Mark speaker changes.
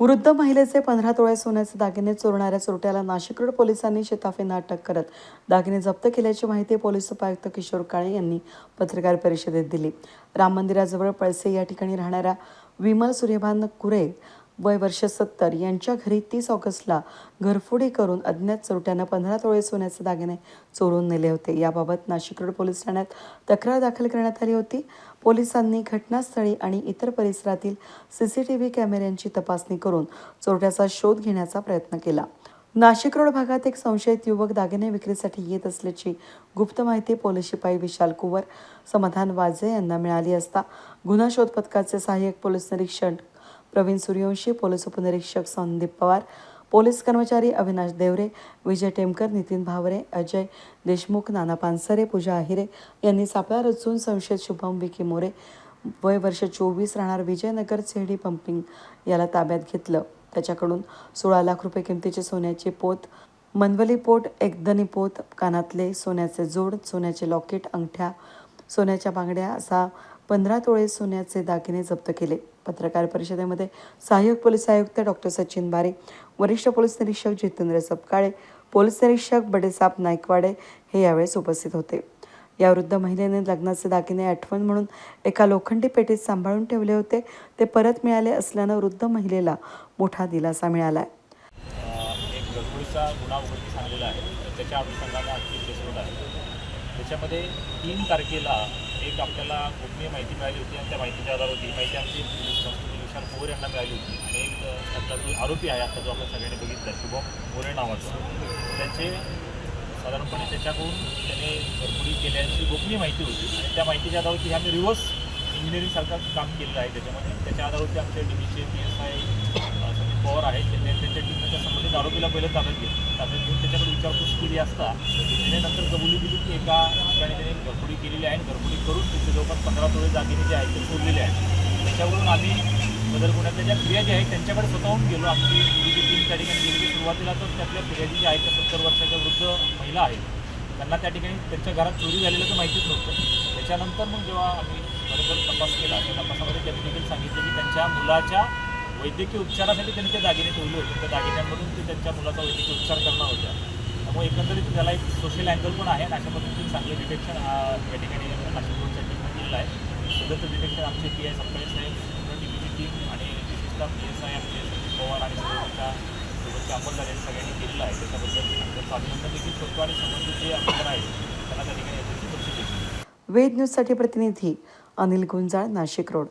Speaker 1: वृद्ध महिलेचे पंधरा तोळे सोन्याचे दागिने चोरणाऱ्या चोरट्याला नाशिक रोड पोलिसांनी शिताफीनं अटक करत दागिने जप्त केल्याची माहिती पोलीस उपायुक्त किशोर काळे यांनी पत्रकार परिषदेत दिली. राम मंदिराजवळ पळसे या ठिकाणी राहणाऱ्या विमल सूर्यभान कुरे वय वर्ष सत्तर. यांच्या घरी तीस ऑगस्टला घरफोडी करून अज्ञात चोरट्यानं पंधरा तोळे सोन्याचे दागिने चोरून नेले होते. याबाबत नाशिक रोड पोलीस ठाण्यात तक्रार दाखल करण्यात आली होती. पोलिसांनी घटनास्थळी आणि इतर परिसरातील सी सी टी व्ही कॅमेऱ्यांची तपासणी करून चोरट्याचा शोध घेण्याचा प्रयत्न केला. नाशिक रोड भागात एक संशयित युवक दागिने विक्रीसाठी येत असल्याची गुप्त माहिती पोलीस शिपाई विशाल कुवर समाधान वाजे यांना मिळाली असता गुन्हा शोध पथकाचे सहाय्यक पोलीस निरीक्षक प्रवीण सूर्यवंशी पोलीस उपनिरीक्षक संदीप पवार पोलीस कर्मचारी अविनाश देवरे विजय टेमकर नितीन भावरे अजय देशमुख नाना पानसरे पूजा आहिरे यांनी सापळा रचून संशयित शुभम विकी मोरे वय वर्ष चोवीस राहणार विजयनगर चेहडी पंपिंग याला ताब्यात घेतलं. त्याच्याकडून सोळा लाख रुपये किमतीचे सोन्याचे पोत मनवली पोट एकदनी पोत कानातले सोन्याचे जोड सोन्याचे लॉकेट अंगठ्या सोन्याच्या बांगड्या असा पंधरा तोळे सोन्याचे दागिने जप्त केले. पत्रकार परिषदेमध्ये सहाय्यक पोलीस आयुक्त डॉक्टर सचिन बारे वरिष्ठ पोलीस निरीक्षक जितेंद्र सपकाळे पोलीस निरीक्षक बडेसाप नायकवाडे हे यावेळेस उपस्थित होते. या वृद्ध महिलेने लग्नाचे दागिने आठवण म्हणून एका लोखंडी पेटीत सांभाळून ठेवले होते. ते परत मिळाले असल्यानं वृद्ध महिलेला मोठा दिलासा मिळाला
Speaker 2: आहे. त्याच्या अनुषंगाने त्याच्यामध्ये तीन तारखेला एक आपल्याला गोपनीय माहिती मिळाली होती आणि त्या माहितीच्या आधारावर ही माहिती आमची विशाल पोर यांना मिळाली होती. आणि एक त्यातला जो आरोपी आहे आता जो आपण सगळ्यांनी बघितला शुभम मोरे नावाचा त्याचे साधारणपणे त्याच्याकडून त्याने घरपुडी केल्याची गोपनीय माहिती होती. आणि त्या माहितीच्या आधारावरती आम्ही रिव्हर्स इंजिनिअरिंगसारखं काम केलेलं आहे त्याच्यामध्ये. त्याच्या आधारावरती आमच्या डीबीचे P S I Sandeep Pawar आहेत. त्यांनी त्यांच्या टीमच्या संबंधित आरोपीला पहिलं ताब्यात घेतलं. ताब्यात घेऊन त्याच्याकडे विचारपूस केली असता त्याने नंतर कबुली दिली की एका ठिकाणी त्याने घरपुडी केलेली आहे आणि घरपुडी करून तिथे जवळपास पंधरा तोळे दागिने जे आहेत ते सोडलेले आहेत. त्याच्यावरून आम्ही बदल गुन्ह्यातल्या ज्या फिर्यादी आहेत त्यांच्याकडे स्वतःहून गेलो. आमची तीन टीम त्या ठिकाणी गेली सुरुवातीला तर त्यातल्या फिर्यादी ज्या आहेत त्या सत्तर वर्षाच्या वृद्ध महिला आहेत. त्यांना त्या ठिकाणी त्यांच्या घरात चोरी झालेलं तर माहितीच नव्हतं. त्याच्यानंतर मग जेव्हा आम्ही बरोबर तपास केला त्या तपासामध्ये त्यांनी देखील सांगितलं की त्यांच्या मुलाच्या वैद्यकीय उपचारासाठी त्यांनी ते दागिने ठेवले होते. त्या दागिन्यांमधून ते त्यांच्या मुलाचा वैद्यकीय उपचार करणार होत्या. त्यामुळे एकंदरीत त्याला एक सोशल अँगल पण आहे आणि अशा पद्धतीने चांगलं डिटेक्शन या ठिकाणी नाशिक रोडच्या आहे. सदरचं डिटेक्शन आमचे पी आय सप्ताहे साहेब. टीमची टीम आणि विशेषतः पी एस आय आमचे पवार आणि सोबतच्या सोबतचे अंमलदार यांनी सगळ्यांनी केलेलं आहे. त्याच्याबद्दल त्यांचं अभिनंदन देखील करतो आणि संबंधित जे अंमलदार आहेत त्यांना त्या ठिकाणी याची
Speaker 1: वेद न्यूजसाठी प्रतिनिधी अनिल गुंजाळ नाशिक रोड.